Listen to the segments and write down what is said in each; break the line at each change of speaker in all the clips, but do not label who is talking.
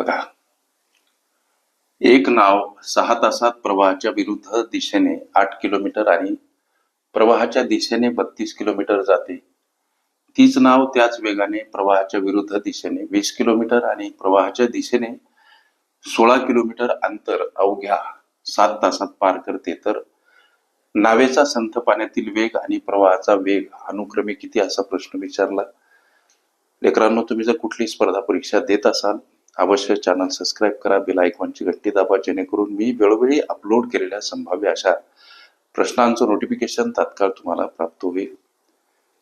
बघा. एक नाव सहा तासात प्रवाहाच्या विरुद्ध दिशेने आठ किलोमीटर आणि प्रवाहाच्या दिशेने बत्तीस किलोमीटर जाते. तीच नाव त्याच वेगाने प्रवाहाच्या विरुद्ध दिशेने वीस किलोमीटर आणि प्रवाहाच्या दिशेने सोळा किलोमीटर अंतर अवघ्या सात तासात पार करते. तर नावेचा संथ पाण्यातील वेग आणि प्रवाहाचा वेग अनुक्रमे किती असा प्रश्न विचारला? लेकरांनो तुम्ही जर कुठली स्पर्धा परीक्षा देत असाल अवश्य चॅनल सबस्क्राईब करा बेल आयकॉनची घंटी दाबा जेणेकरून मी वेळोवेळी अपलोड केलेल्या संभाव्य अशा प्रश्नांचं नोटिफिकेशन तात्काळ तुम्हाला प्राप्त होईल.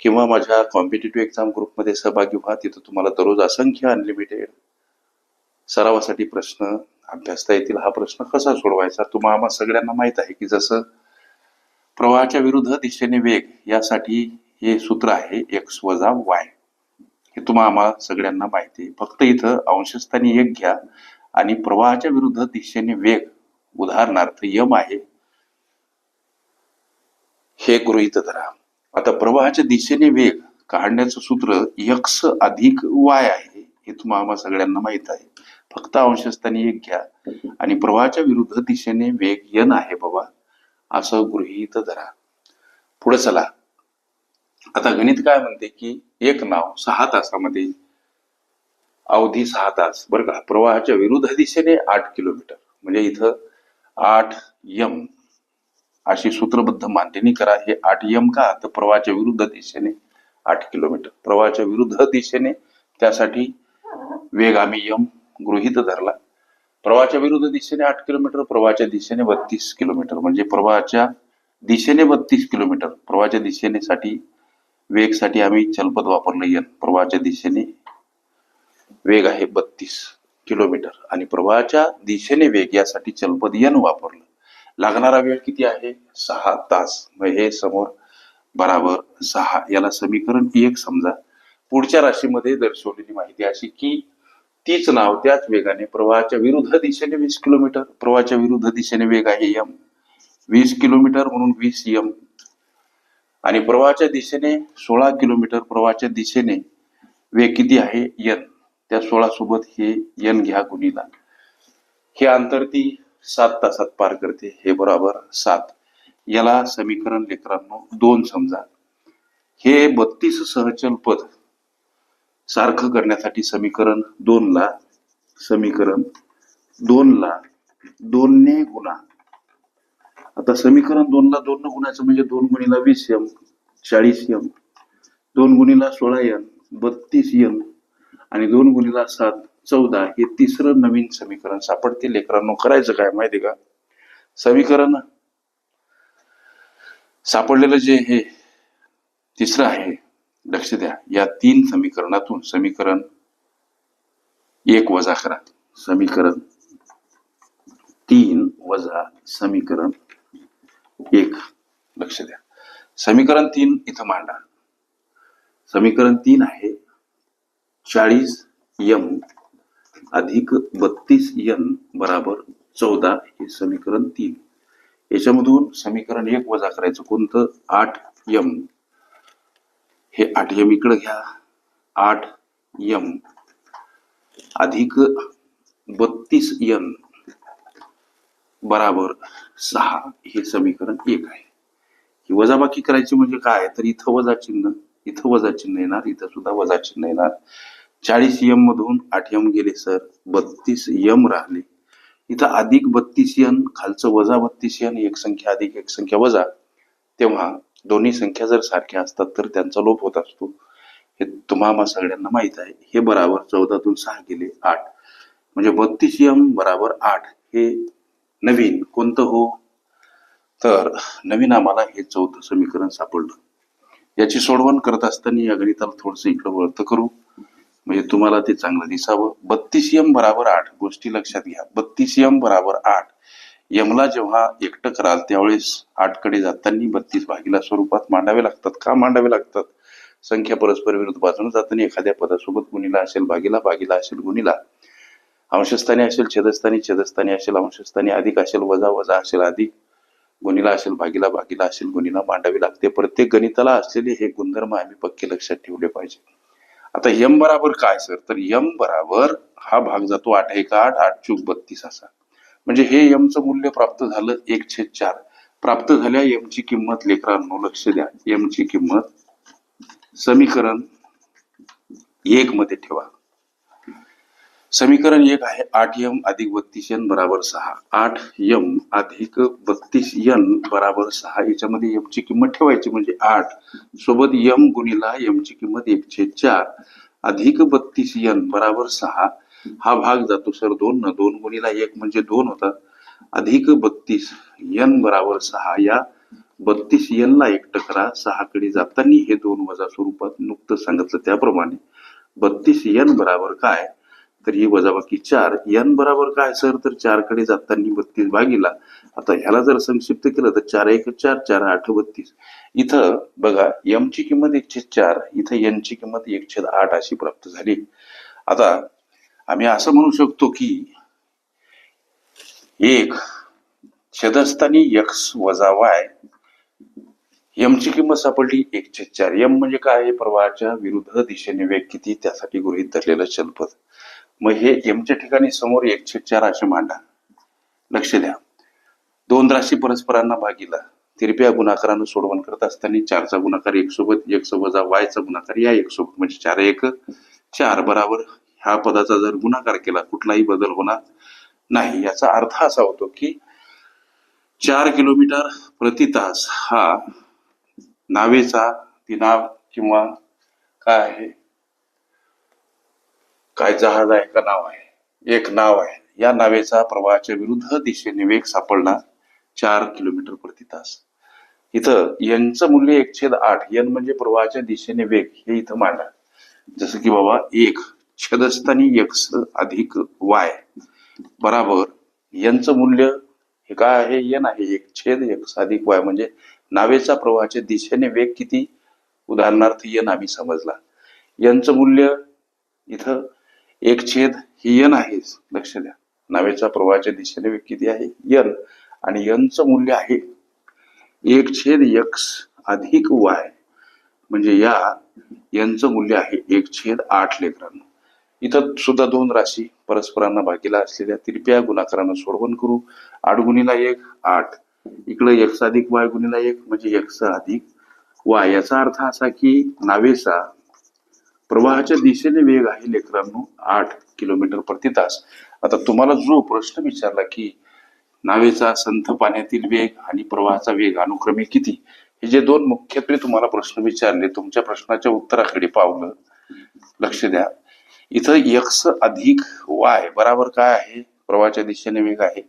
किंवा माझ्या कॉम्पिटेटिव्ह एक्झाम ग्रुपमध्ये सहभागी व्हा तिथं तुम्हाला दररोज असंख्य अनलिमिटेड सरावासाठी प्रश्न अभ्यासता येतील. हा प्रश्न कसा सोडवायचा? तुम्हाला सगळ्यांना माहीत आहे की जसं प्रवाहाच्या विरुद्ध दिशेने वेग यासाठी हे सूत्र आहे एक्स वजा वाय हे तुम्हाला आम्हाला सगळ्यांना माहिती आहे. फक्त इथं अंशस्थानी एक घ्या आणि प्रवाहाच्या विरुद्ध दिशेने वेग उदाहरणार्थ यम आहे. हे गृहीत धरा. आता प्रवाहाच्या दिशेने वेग काढण्याचं सूत्र यक्स अधिक वाय आहे हे तुम्हाला आम्हा सगळ्यांना माहीत आहे. फक्त अंशस्थानी एक घ्या आणि प्रवाहाच्या विरुद्ध दिशेने वेग यन आहे बाबा. असं गृहीत धरा. पुढे चला. आता गणित काय म्हणते की एक नाव सहा तासामध्ये अवधी सहा तास बरं का? प्रवाहाच्या विरुद्ध दिशेने आठ किलोमीटर. म्हणजे इथं आठ यम अशी सूत्रबद्ध मांडणी करा. हे आठ यम का? तर प्रवाहाच्या विरुद्ध दिशेने आठ किलोमीटर. प्रवाहाच्या विरुद्ध दिशेने त्यासाठी वेग आम्ही यम गृहीत धरला. प्रवाहाच्या विरुद्ध दिशेने आठ किलोमीटर प्रवाहाच्या दिशेने बत्तीस किलोमीटर. म्हणजे प्रवाहाच्या दिशेने बत्तीस किलोमीटर. प्रवाहाच्या दिशेने साठी वेगसाठी आम्ही चलपद वापरलं यन प्रवाहाच्या दिशेने वेग आहे बत्तीस किलोमीटर. आणि प्रवाहाच्या दिशेने वेग यासाठी चलपद यन वापरलं. लागणारा वेळ किती आहे? सहा तास. मग हे समोर बराबर सहा. याला समीकरण एक समजा. पुढच्या राशीमध्ये दर्शवलेली माहिती अशी की तीच नाव त्याच वेगाने प्रवाहाच्या विरुद्ध दिशेने वीस किलोमीटर. प्रवाहाच्या विरुद्ध दिशेने वेग आहे यम वीस किलोमीटर म्हणून वीस यम आणि प्रवाहाच्या दिशेने सोळा किलोमीटर प्रवाहाच्या दिशेने वेग किती आहे? यन त्या सोळा सोबत हे यन घ्या गुणीला. हे अंतर ती सात तासात पार करते. हे बरोबर सात. याला समीकरण लेकरांनो दोन समजा. हे बत्तीस सहचल पद सारखं करण्यासाठी समीकरण दोन ला समीकरण दोन ला दोनने गुणा. आता समीकरण दोनला दोन गुणाचं म्हणजे दोन गुणीला वीस एम चाळीस एम दोन गुणीला सोळा एम बत्तीस यम आणि दोन गुणीला सात चौदा हे तिसरं नवीन समीकरण सापडते लेकरांनो करायचं काय माहिती का? समीकरण सापडलेलं जे हे तिसरं आहे लक्ष द्या. या तीन समीकरणातून समीकरण एक वजा करा. समीकरण तीन वजा समीकरण एक लक्ष द्या. समीकरण तीन इथं मांडा. समीकरण तीन आहे चाळीस यम अधिक बत्तीस यन बराबर चौदा हे समीकरण तीन. याच्यामधून समीकरण एक वजा करायचं कोणतं? आठ यम हे आठ यम इकडं घ्या. आठ यम अधिक बत्तीस यन बराबर सहा हे समीकरण एक आहे. ही वजाबाकी करायची म्हणजे काय? तर इथं वजा चिन्ह इथं वजा चिन्ह येणार इथं सुद्धा वजा चिन्ह येणार. चाळीस यम मधून आठ यम गेले सर. बत्तीस यम राहिले. इथं अधिक बत्तीस यन खालचं वजा बत्तीस यन एक संख्या अधिक एक संख्या वजा. तेव्हा दोन्ही संख्या जर सारख्या असतात तर त्यांचा लोप होत असतो. हे तुम्हाला सगळ्यांना माहीत आहे. हे बराबर चौदातून सहा गेले आठ. म्हणजे बत्तीस यम बराबर आठ. हे नवीन कोणतं हो? तर नवीन आम्हाला हे चौथं समीकरण सापडलं. याची सोडवण करत असताना या गणिताला थोडंसं इकडं वळत करू. म्हणजे तुम्हाला ते चांगलं दिसावं. बत्तीस यम बराबर आठ गोष्टी लक्षात घ्या. बत्तीस यम बराबर आठ. यमला जेव्हा एकटं कराल त्यावेळेस आठकडे जाताना बत्तीस भागीला स्वरूपात मांडावे लागतात. का मांडावे लागतात? संख्या परस्पर विरुद्ध बाजून जाताना एखाद्या पदासोबत गुणीला असेल भागीला भागीला असेल गुणीला. अंशस्थानी असेल छेदस्थानी छेदस्थानी असेल अंशस्थानी अधिक असेल वजा वजा असेल अधिक गुणीला असेल भागीला भागीला असेल गुणीला मांडावी लागते. प्रत्येक गणिताला असलेले हे गुणधर्म आम्ही पक्के लक्षात ठेवले पाहिजे. आता यम बराबर काय सर? तर यम बराबर हा भाग जातो आठ एक आठ आठ चूक बत्तीस असा. म्हणजे हे यमचं मूल्य प्राप्त झालं एक छेद चार. प्राप्त झाल्या यमची किंमत लेकरांनो लक्ष द्या. यमची किंमत समीकरण एक मध्ये ठेवा. समीकरण एक आहे आठ यम अधिक बत्तीस एन बराबर सहा. आठ यम अधिक बत्तीस एन बराबर सहा. याच्यामध्ये यमची किंमत ठेवायची म्हणजे आठ सोबत यम गुणिला यमची किंमत एकशे चार अधिक बत्तीस एन बराबर सहा. हा भाग जातो सर दोन न दोन गुणिला एक म्हणजे दोन होतात अधिक बत्तीस एन बराबर सहा. या बत्तीस एन ला टकरा करा सहाकडे जाताना हे दोन वजा स्वरूपात नुकतं सांगितलं त्याप्रमाणे. बत्तीस एन बराबर काय? तर ही वजाबाकी चार. एन बराबर काय सर? तर चारकडे जाताना बत्तीस भागीला. आता ह्याला जर संक्षिप्त केलं तर चार एक चार चार आठ बत्तीस. इथं बघा यम ची किंमत एकशे चार इथं एन ची किंमत एकशे आठ अशी प्राप्त झाली. आता आम्ही असं म्हणू शकतो की एक छेदस्थानी यक्स वजा वाय यमची किंमत सापडली एकशे चार. यम म्हणजे काय? आहे प्रवाहाच्या विरुद्ध दिशेने वेग किती? त्यासाठी गृहीत धरलेलं चलपद. मग हे एमच्या ठिकाणी समोर एकशे चार असे मांडा. लक्ष द्या. दोन राशी परस्परांना भागीला. तिरप्या गुणाकारानं सोडवण करत असताना चारचा गुणाकार एक सोबत एक वजा वायचा गुणाकार या एक सोबत म्हणजे चार एक. चार बराबर. ह्या पदाचा जर गुणाकार केला कुठलाही बदल होणार नाही. याचा अर्थ असा होतो की चार किलोमीटर प्रति तास हा नावेचा ती नाव किंवा काय आहे? काय जहाज आहे का नाव आहे? एक नाव आहे. या नावेचा प्रवाहाच्या विरुद्ध दिशेने वेग सापडला चार किलोमीटर प्रति तास. इथं यांचं मूल्य एक छेद आठ यन म्हणजे प्रवाहाच्या दिशेने वेग हे इथं मांडा. जसं की बाबा एक छेदस्थानी एक्स अधिक वाय बराबर यांचं मूल्य हे काय आहे? यन आहे. एक छेद एक्स अधिक वाय म्हणजे नावेचा प्रवाहाच्या दिशेने वेग किती? उदाहरणार्थ यन आम्ही समजला. यांचं मूल्य इथं एक छेद ही यन आहे. लक्ष द्या. नावेचा प्रवाहाच्या दिशेने वेग किती आहे? यन आणि यनचं मूल्य आहे. एक छेद यक्स अधिक वाय म्हणजे या यांचं मूल्य आहे एक छेद आठ लेकरांना. इथं सुद्धा दोन राशी परस्परांना भागीला असलेल्या तिरप्या गुणाकारांना सोडवण करू. आठ गुणीला एक आठ. इकडे एक्स अधिक वाय गुणीला एक म्हणजे एक्स अधिक वाय याचा अर्थ असा की नावेचा प्रवाहाच्या दिशेने वेग आहे लेकरांनो आठ किलोमीटर प्रति तास. आता तुम्हाला जो प्रश्न विचारला की नावेचा संथ पाण्यातील वेग आणि प्रवाहाचा वेग अनुक्रमे किती? हे जे दोन मुख्यत्वे तुम्हाला प्रश्न विचारले तुमच्या प्रश्नाच्या उत्तराकडे पावलं. लक्ष द्या. इथं यक्स अधिक वाय बराबर काय आहे? प्रवाहाच्या दिशेने वेग आहे.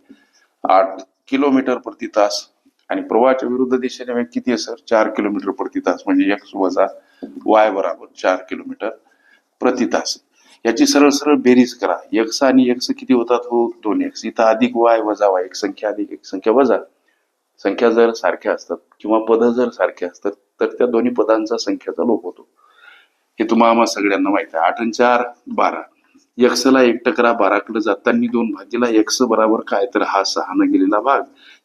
आठ किलोमीटर प्रति तास. आणि प्रवाहाच्या विरुद्ध दिशेने वेग किती आहे सर? चार किलोमीटर प्रति तास. म्हणजे यक्स वजा वाय बराबर चार किलोमीटर प्रति तास. याची सरळ सरळ बेरीज करा. एक्स आणि एक्स किती होतात हो? दोन एक्स इथं अधिक वाय वजा वाय एक संख्या अधिक एक संख्या वजा. संख्या जर सारख्या असतात किंवा पद जर सारखे असतात तर त्या दोन्ही पदांचा संख्याचा लोप होतो. हे तुम्हाला सगळ्यांना माहीत आहे. आठ आणि चार बारा. एक्स ला एकटं करा बाराकडे जाताना दोन भागीला एक्स बराबर काय? तर हा सहानं गेलेला भाग.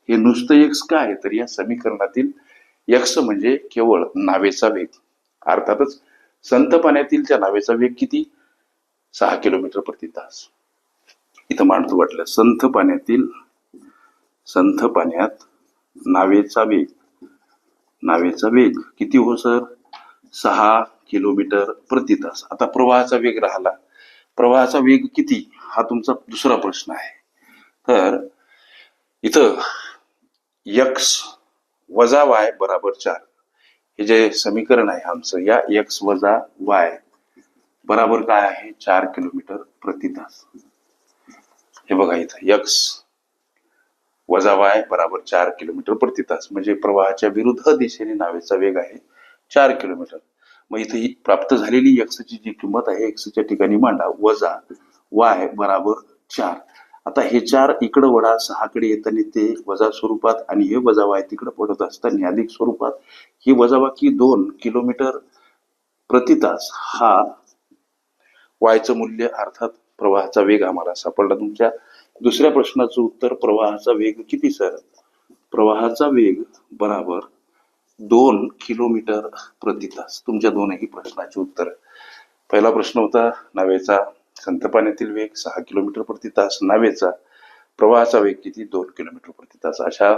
हे नुसतं एक्स काय? तर या समीकरणातील एक्स म्हणजे केवळ नावेचा वेग. अर्थातच संत पाण्यातील त्या नावेचा वेग किती? सहा किलोमीटर प्रति तास. इथं माणसं वाटलं संथ पाण्यातील संथ पाण्यात नावेचा वेग. नावेचा वेग किती हो सर? सहा किलोमीटर प्रति तास. आता प्रवाहाचा वेग राहिला. प्रवाहाचा वेग किती? हा तुमचा दुसरा प्रश्न आहे. तर इथं यक्स वजा वाय बराबर चार. हे जे समीकरण आहे आमचं या एक्स वजा वाय बराबर काय आहे? चार किलोमीटर प्रति तास. हे बघा इथं यक्स वजा वाय बराबर चार किलोमीटर प्रति तास. म्हणजे प्रवाहाच्या विरुद्ध दिशेने नावेचा वेग आहे चार किलोमीटर. मग इथे ही प्राप्त झालेली एक्सची जी किंमत आहे एक्सच्या ठिकाणी मांडा वजा वाय बराबर चार. आता हे चार इकडं वडा सहाकडे येताना ते वजा स्वरूपात आणि हे वजावा आहे तिकडं पडत असताना अधिक स्वरूपात. ही वजाबाकी दोन किलोमीटर प्रति तास हा वायचं मूल्य अर्थात प्रवाहाचा वेग आम्हाला सापडला तुमच्या. दुसऱ्या प्रश्नाचं उत्तर प्रवाहाचा वेग किती सर? प्रवाहाचा वेग बराबर दोन किलोमीटर प्रति तास. तुमच्या दोनही प्रश्नाचे उत्तर. पहिला प्रश्न होता नव्याचा संत पाण्यातील वेग सहा किलोमीटर प्रति तास नावेचा प्रवाहाचा वेग किती? दोन किलोमीटर प्रति तास. अशा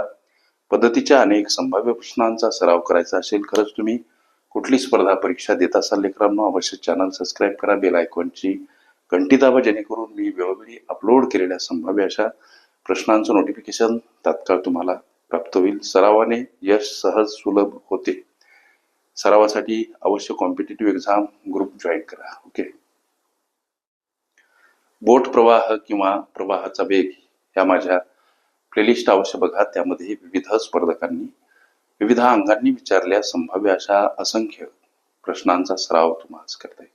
पद्धतीच्या अनेक संभाव्य प्रश्नांचा सराव करायचा असेल खरंच तुम्ही कुठली स्पर्धा परीक्षा देत असाल लेकरांनो अवश्य चॅनल सबस्क्राईब करा बेल आयकॉनची घंटी दाबा जेणेकरून मी वेळोवेळी अपलोड केलेल्या संभाव्य अशा प्रश्नांचं नोटिफिकेशन तात्काळ तुम्हाला प्राप्त होईल. सरावाने यश सहज सुलभ होते. सरावासाठी अवश्य कॉम्पिटेटिव्ह एक्झाम ग्रुप जॉईन करा. ओके बोट प्रवाह किंवा प्रवाहाचा वेग ह्या माझ्या प्लेलिस्ट अवश्य बघा त्यामध्ये विविध स्पर्धकांनी विविध अंगांनी विचारल्या संभाव्य अशा असंख्य प्रश्नांचा सराव तुम्हाला करता येईल.